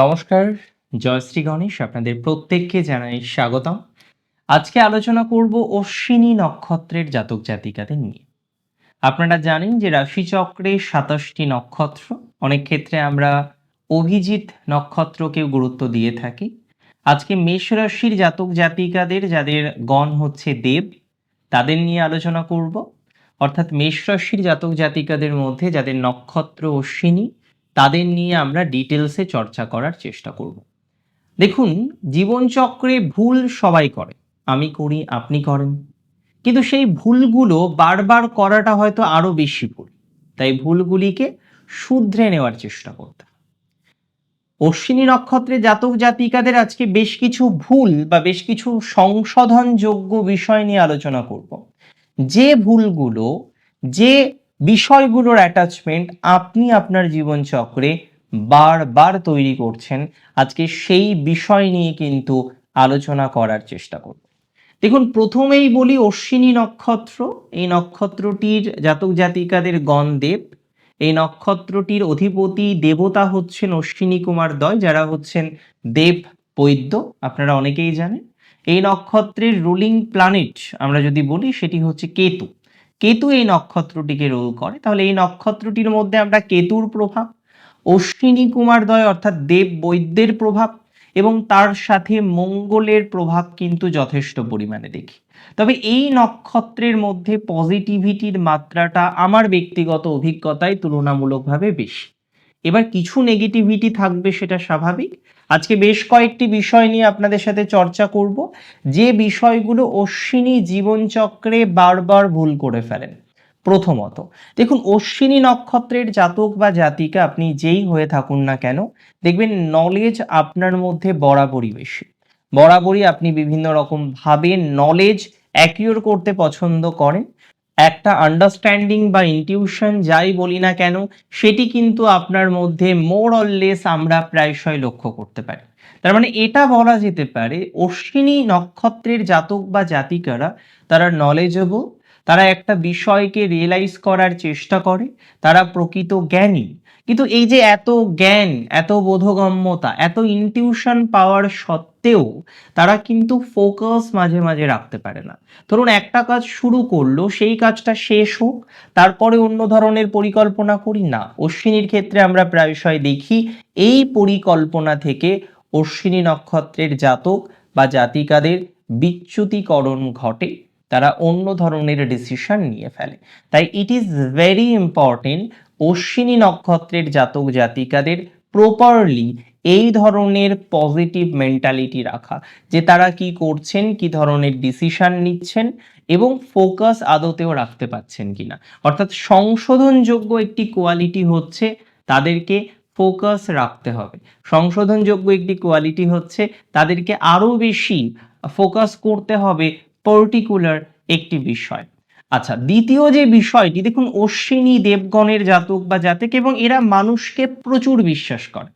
নমস্কার, জয়শ্রী গণেশ আপনাদের প্রত্যেককে জানাই স্বাগতম। আজকে আলোচনা করব অশ্বিনী নক্ষত্রের জাতক জাতিকাদের নিয়ে। আপনারা জানেন যে রাশিচক্রে সাতাশটি নক্ষত্র, অনেক ক্ষেত্রে আমরা অভিজিৎ নক্ষত্রকেও গুরুত্ব দিয়ে থাকি। আজকে মেষ রাশির জাতক জাতিকাদের, যাদের গণ হচ্ছে দেব, তাদের নিয়ে আলোচনা করব। অর্থাৎ মেষ রাশির জাতক জাতিকাদের মধ্যে যাদের নক্ষত্র অশ্বিনী তাদের নিয়ে আমরা ডিটেলসে চর্চা করার চেষ্টা করব। দেখুন, জীবনচক্রে ভুল সবাই করে। আমি করি, আপনি করেন। কিন্তু সেই ভুলগুলো বারবার করাটা হয়তো আরও বেশি ভুল। তাই ভুলগুলিকে শুধরে নেওয়ার চেষ্টা করতে অশ্বিনী নক্ষত্রে জাতক জাতিকাদের আজকে বেশ কিছু ভুল বা বেশ কিছু সংশোধনযোগ্য বিষয় নিয়ে আলোচনা করব। যে ভুলগুলো, যে বিষয়গুলোর অ্যাটাচমেন্ট আপনি আপনার জীবন জীবনচক্রে বারবার তৈরি করছেন। আজকে সেই বিষয় নিয়ে কিন্তু আলোচনা করার চেষ্টা করব। দেখুন, প্রথমেই বলি অশ্বিনী নক্ষত্র। এই নক্ষত্রটির জাতক জাতিকাদের গণদেব। এই নক্ষত্রটির অধিপতি, দেবতা হচ্ছেন অশ্বিনী কুমার দয়, যারা হচ্ছেন দেব বৈদ্য, আপনারা অনেকেই জানেন। এই নক্ষত্রের রুলিং প্ল্যানেট আমরা যদি বলি, সেটি হচ্ছে কেতু। কেতু এই নক্ষত্রটিকে রোল করে। তাহলে এই নক্ষত্রটির মধ্যে আমরা কেতুর প্রভাব, অশ্বিনী কুমারদয় অর্থাৎ দেব বৈদ্যের প্রভাব এবং তার সাথে মঙ্গলের প্রভাব কিন্তু যথেষ্ট পরিমাণে দেখি। তবে এই নক্ষত্রের মধ্যে পজিটিভিটির মাত্রাটা আমার ব্যক্তিগত অভিজ্ঞতায় তুলনামূলকভাবে বেশি। এবার কিছু নেগেটিভিটি থাকবে সেটা স্বাভাবিক। আজকে বেশ কয়েকটি বিষয় নিয়ে আপনাদের সাথে চর্চা করব। যে বিষয়গুলো অশ্বিনী জীবনচক্রে বারবার ভুল করে ফেলেন। প্রথমত, দেখুন, অশ্বিনী নক্ষত্রের জাতক বা জাতিকা আপনি যেই হয়ে থাকুন না কেন, দেখবেন নলেজ আপনার মধ্যে বরাবরই বেশি। বরাবরই আপনি বিভিন্ন রকম ভাবে নলেজ অ্যাকিউর করতে পছন্দ করেন। একটা আন্ডারস্ট্যান্ডিং বা ইনটিউশন যাই বলি না কেন, সেটি কিন্তু আপনার মধ্যে মোর অললেস আমরা প্রায়শই লক্ষ্য করতে পারি। তার মানে এটা বলা যেতে পারে, অশ্বিনী নক্ষত্রের জাতক বা জাতিকারা, তারা নলেজেবল তারা একটা বিষয়কে রিয়েলাইজ করার চেষ্টা করে, তারা প্রকৃত জ্ঞানী। কিন্তু এই যে এত জ্ঞান, এত বোধগম্যতা, এত ইনটিউশন পাওয়ার সত্ত্বেও তারা কিন্তু ফোকাস মাঝে মাঝে রাখতে পারে না। ধরুন একটা কাজ শুরু করল, সেই কাজটা শেষ হোক, তারপরে অন্য ধরনের পরিকল্পনা করি, না। অশ্বিনীর ক্ষেত্রে আমরা প্রায়শই দেখি, এই পরিকল্পনা থেকে অশ্বিনী নক্ষত্রের জাতক বা জাতিকাদের বিচ্যুতিকরণ ঘটে। তারা অন্য ধরনের ডিসিশন নিয়ে ফেলে। তাই it is very important Ashwini নক্ষত্রের জাতক জাতিকাদের প্রপারলি এই ধরনের পজিটিভ মেন্টালিটি রাখা, যে তারা কি করছেন, কি ধরনের ডিসিশন নিচ্ছেন এবং ফোকাস আদতেও রাখতে পারছেন কিনা। অর্থাৎ সংশোধনযোগ্য একটি কোয়ালিটি হচ্ছে তাদেরকে ফোকাস রাখতে হবে। সংশোধনযোগ্য একটি কোয়ালিটি হচ্ছে তাদেরকে আরও বেশি ফোকাস করতে হবে পার্টিকুলার একটি বিষয়। আচ্ছা দ্বিতীয় যে বিষয়টি, দেখুন, অশ্বিনী দেবগণের জাতক বা জাতক এবং এরা মানুষকে প্রচুর বিশ্বাস করে।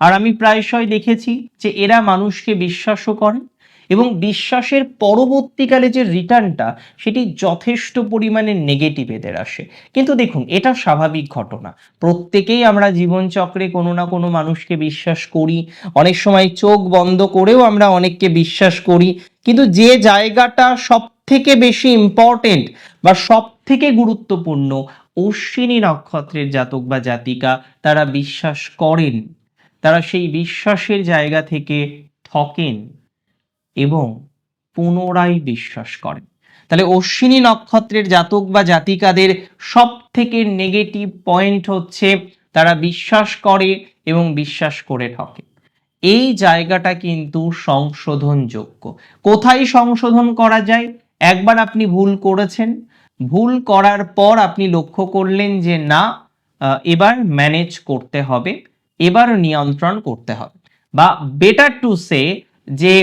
আর আমি প্রায়শই দেখেছি যে এরা মানুষকে বিশ্বাসও করে এবং বিশ্বাসের পরবর্তীকালে যে রিটার্নটা, সেটি যথেষ্ট পরিমাণে নেগেটিভ এদের আসে। কিন্তু দেখুন, এটা স্বাভাবিক ঘটনা। প্রত্যেকেই আমরা জীবনচক্রে কোনো না কোনো মানুষকে বিশ্বাস করি। অনেক সময় চোখ বন্ধ করেও আমরা অনেককে বিশ্বাস করি। কিন্তু যে জায়গাটা সব থেকে বেশি ইম্পর্টেন্ট বা সব থেকে গুরুত্বপূর্ণ, অশ্বিনী নক্ষত্রের জাতক বা জাতিকা, তারা বিশ্বাস করেন। তারা সেই বিশ্বাসের জায়গা থেকে ঠকেন। এবং পুনরায় বিশ্বাস করেন তাহলে অশ্বিনী নক্ষত্রের জাতক বা জাতিকাদের সব থেকে নেগেটিভ পয়েন্ট হচ্ছে তারা বিশ্বাস করে এবং বিশ্বাস করে ঠকে। এই জায়গাটা কিন্তু সংশোধনযোগ্য। কোথায় সংশোধন করা যায়? একবার আপনি ভুল করেছেন। ভুল করার পর আপনি লক্ষ্য করলেন যে না এবার ম্যানেজ করতে হবে, এবার নিয়ন্ত্রণ করতে হবে। বা বেটার টু সে যে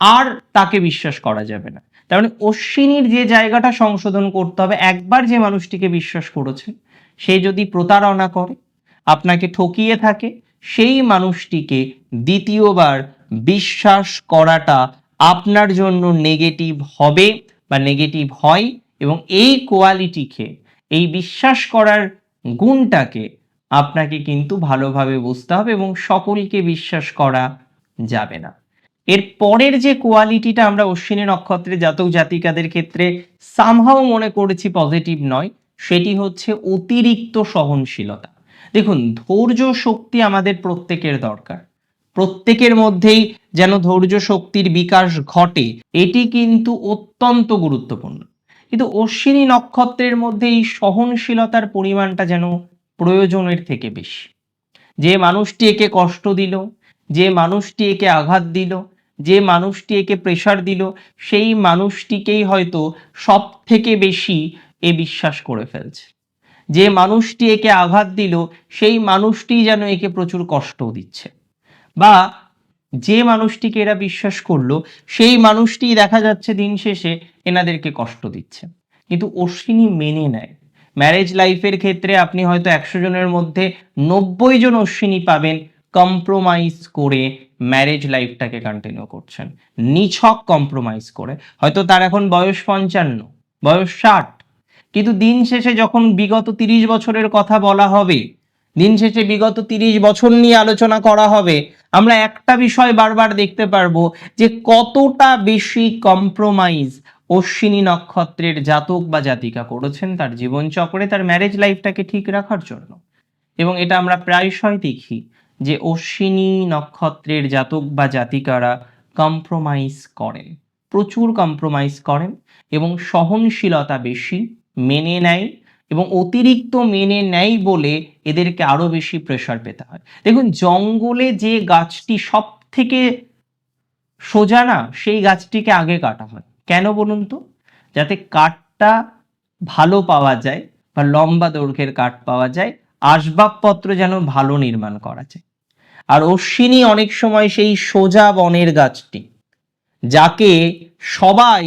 আর তাকে বিশ্বাস করা যাবে না। তার মানে অশ্বিনীর যে জায়গাটা সংশোধন করতে হবে, একবার যে মানুষটিকে বিশ্বাস করেছে, সে যদি প্রতারণা করে, আপনাকে ঠকিয়ে থাকে, সেই মানুষটিকে দ্বিতীয়বার বিশ্বাস করাটা আপনার জন্য নেগেটিভ হবে বা নেগেটিভ হয় এবং এই কোয়ালিটিকে এই বিশ্বাস করার গুণটাকে আপনাকে কিন্তু ভালোভাবে বুঝতে হবে এবং সকলকে বিশ্বাস করা যাবে না। এর পরের যে কোয়ালিটিটা আমরা অশ্বিনী নক্ষত্রের জাতক জাতিকাদের ক্ষেত্রে সামহাও মনে করেছি পজিটিভ নয়, সেটি হচ্ছে অতিরিক্ত সহনশীলতা। দেখুন, ধৈর্য শক্তি আমাদের প্রত্যেকের দরকার। প্রত্যেকের মধ্যেই যেন ধৈর্য শক্তির বিকাশ ঘটে, এটি কিন্তু অত্যন্ত গুরুত্বপূর্ণ। কিন্তু অশ্বিনী নক্ষত্রের মধ্যে এই সহনশীলতার পরিমাণটা যেন প্রয়োজনের থেকে বেশি। যে মানুষটি একে কষ্ট দিল, যে মানুষটি একে আঘাত দিল যে মানুষটি একে প্রেশার দিল, সেই মানুষটিকেই হয়তো সব থেকে বেশি এ বিশ্বাস করে ফেলছে। যে মানুষটি একে আঘাত দিল, সেই মানুষটি যেন একে প্রচুর কষ্ট দিচ্ছে। বা যে মানুষটিকে এরা বিশ্বাস করল, সেই মানুষটি দেখা যাচ্ছে দিন শেষে এনাদেরকে কষ্ট দিচ্ছে। কিন্তু অশ্বিনী মেনে নেয়। ম্যারেজ লাইফের ক্ষেত্রে আপনি হয়তো একশো জনের মধ্যে নব্বই জন অশ্বিনী পাবেন কম্প্রোমাইজ করে ম্যারেজ লাইফটাকে কন্টিনিউ করছেন। নিছক কম্প্রোমাইজ করে। হয়তো তার এখন বয়স পঞ্চান্ন, বয়স ষাট। কিন্তু দিন শেষে যখন বিগত তিরিশ বছরের কথা বলা হবে, দিন শেষে বিগত তিরিশ বছর নিয়ে আলোচনা করা হবে, আমরা একটা বিষয় বারবার দেখতে পারব যে কতটা বেশি কম্প্রোমাইজ অশ্বিনী নক্ষত্রের জাতক বা জাতিকা করেছেন তার জীবনচক্রে, তার ম্যারেজ লাইফটাকে ঠিক রাখার জন্য। এবং এটা আমরা প্রায়শই দেখি যে অশ্বিনী নক্ষত্রের জাতক বা জাতিকারা কম্প্রোমাইজ করেন। প্রচুর কম্প্রোমাইজ করেন এবং সহনশীলতা বেশি, মেনে নেয় এবং অতিরিক্ত মেনে নেয় বলে এদেরকে আরও বেশি প্রেশার পেতে হয়। দেখুন, জঙ্গলে যে গাছটি সব থেকে সোজা না, সেই গাছটিকে আগে কাটা হয়। কেন বলুন তো? যাতে কাঠটা ভালো পাওয়া যায় বা লম্বা দৈর্ঘ্যের কাঠ পাওয়া যায়, আসবাবপত্র যেন ভালো নির্মাণ করা যায়। আর অশ্বিনী অনেক সময় সেই সোজা বনের গাছটি, যাকে সবাই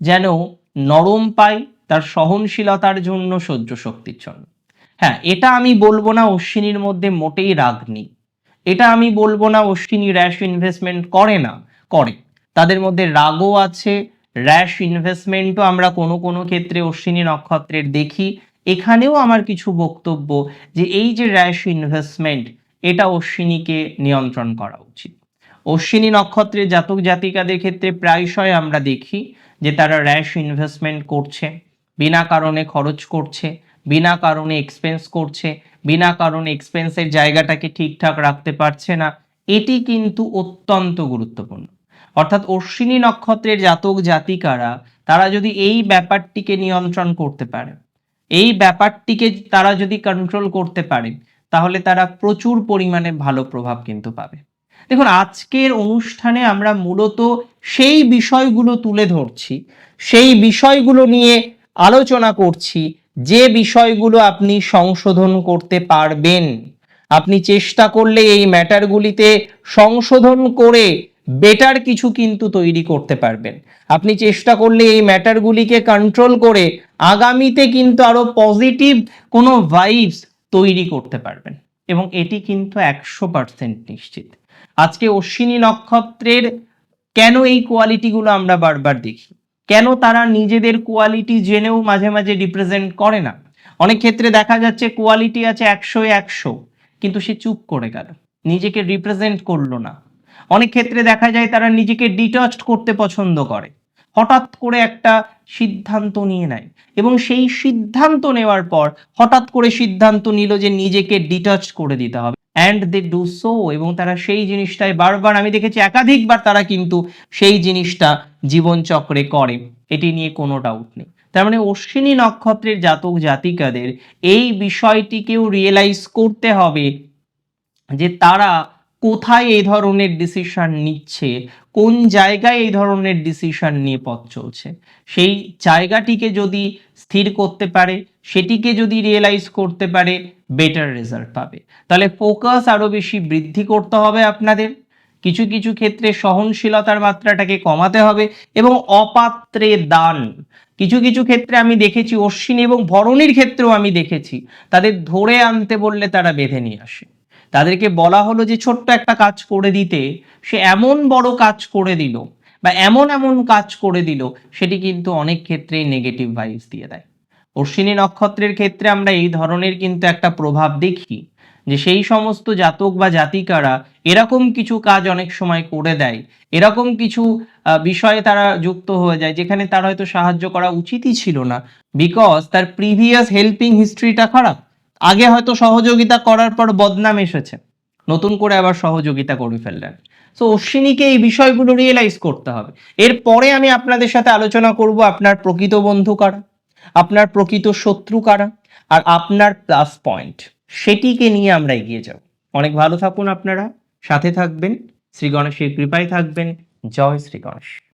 যেন নরম পায় তার সহনশীলতার জন্য সহ্য শক্তির জন্য হ্যাঁ এটা আমি বলব না অশ্বিনীর মধ্যে মোটেই রাগ নেই। এটা আমি বলব না অশ্বিনী র্যাশ ইনভেস্টমেন্ট করে না, করে। তাদের মধ্যে রাগও আছে র্যাশ ইনভেস্টমেন্টও আমরা কোনো কোনো ক্ষেত্রে অশ্বিনী নক্ষত্রের দেখি। এখানেও আমার কিছু বক্তব্য যে এই যে র্যাশ ইনভেস্টমেন্ট এটা অশ্বিনীকে নিয়ন্ত্রণ করা উচিত। অশ্বিনী নক্ষত্রের জাতক জাতিকাদের ক্ষেত্রে প্রায়শই আমরা দেখি যে তারা র্যাশ ইনভেস্টমেন্ট করছে, বিনা কারণে খরচ করছে, বিনা কারণে এক্সপেন্স করছে, বিনা কারণে এক্সপেন্সের জায়গাটাকে ঠিকঠাক রাখতে পারছে না। এটি কিন্তু অত্যন্ত গুরুত্বপূর্ণ। অর্থাৎ অশ্বিনী নক্ষত্রের জাতক জাতিকারা, তারা যদি এই ব্যাপারটিকে নিয়ন্ত্রণ করতে পারে, এই ব্যাপারটিকে তারা যদি কন্ট্রোল করতে পারে তাহলে তারা প্রচুর পরিমাণে ভালো প্রভাব কিন্তু পাবে। দেখুন, আজকের অনুষ্ঠানে আমরা মূলত সেই বিষয়গুলো তুলে ধরছি, সেই বিষয়গুলো নিয়ে আলোচনা করছি, যে বিষয়গুলো আপনি সংশোধন করতে পারবেন। আপনি চেষ্টা করলে এই ম্যাটারগুলিতে সংশোধন করে বেটার কিছু কিন্তু তৈরি করতে পারবেন। আপনি চেষ্টা করলে এই ম্যাটারগুলিকে কন্ট্রোল করে আগামীতে কিন্তু আরও পজিটিভ কোনো ভাইবস তৈরি করতে পারবেন এবং এটি কিন্তু একশো পার্সেন্ট নিশ্চিত। আজকে অশ্বিনী নক্ষত্রের কেন এই কোয়ালিটিগুলো আমরা বারবার দেখি? কেন তারা নিজেদের কোয়ালিটি জেনেও মাঝে মাঝে রিপ্রেজেন্ট করে না? অনেক ক্ষেত্রে দেখা যাচ্ছে কোয়ালিটি আছে একশো একশো, কিন্তু সে চুপ করে গেল, নিজেকে রিপ্রেজেন্ট করল না। অনেক ক্ষেত্রে দেখা যায় তারা নিজেকে ডিটাচড করতে পছন্দ করে। হঠাৎ করে একটা সিদ্ধান্ত নিয়ে নেয়। এবং সেই সিদ্ধান্ত নেওয়ার পর হঠাৎ করে সিদ্ধান্ত নিল যে নিজেকে ডিটাচ করে দিতে হবে। অ্যান্ড দে ডু সো এবং তারা সেই জিনিসটাই বারবার, আমি দেখেছি একাধিকবার তারা কিন্তু সেই জিনিসটা জীবনচক্রে করে। এটি নিয়ে কোনো ডাউট নেই। তার মানে অশ্বিনী নক্ষত্রের জাতক জাতিকাদের এই বিষয়টিকেও রিয়েলাইজ করতে হবে যে তারা কোথায় এই ধরনের ডিসিশন নিচ্ছে? কোন জায়গায় এই ধরনের ডিসিশন নিয়ে পথ চলছে? সেই জায়গাটিকে যদি স্থির করতে পারে, সেটিকে যদি রিয়েলাইজ করতে পারে বেটার রেজাল্ট পাবে। তাহলে ফোকাস আরও বেশি বৃদ্ধি করতে হবে আপনাদের। কিছু কিছু ক্ষেত্রে সহনশীলতার মাত্রাটাকে কমাতে হবে এবং অপাত্রে দান। কিছু কিছু ক্ষেত্রে আমি দেখেছি অশ্বিনী এবং ভরণীর ক্ষেত্রেও আমি দেখেছি। তাদের ধরে আনতে বললে তারা বেঁধে নিয়ে আসে। তাদেরকে বলা হলো যে ছোট্ট একটা কাজ করে দিতে। সে এমন বড় কাজ করে দিল বা এমন এমন কাজ করে দিল, সেটি কিন্তু অনেক ক্ষেত্রেই নেগেটিভ ভাইবস দিয়ে দেয়। অশ্বিনী নক্ষত্রের ক্ষেত্রে আমরা এই ধরনের কিন্তু একটা প্রভাব দেখি যে সেই সমস্ত জাতক বা জাতিকারা এরকম কিছু কাজ অনেক সময় করে দেয়। এরকম কিছু বিষয়ে তারা যুক্ত হয়ে যায় যেখানে তার হয়তো সাহায্য করা উচিতই ছিল না বিকজ তার প্রিভিয়াস হেল্পিং হিস্ট্রিটা খারাপ। আগে হয়তো সহযোগিতা করার পর বদনাম এসেছে। নতুন করে আবার সহযোগিতা করে ফেললেন। সো অশ্বিনীকে এই বিষয়গুলো রিয়েলাইজ করতে হবে। এরপরে আমি আপনাদের সাথে আলোচনা করব আপনার প্রকৃত বন্ধু কারা, আপনার প্রকৃত শত্রু কারা, আর আপনার প্লাস পয়েন্ট সেটিকে নিয়ে আমরা এগিয়ে যাব। অনেক ভালো থাকুন আপনারা। সাথে থাকবেন। শ্রী গণেশের কৃপায় থাকবেন। জয় শ্রী গণেশ।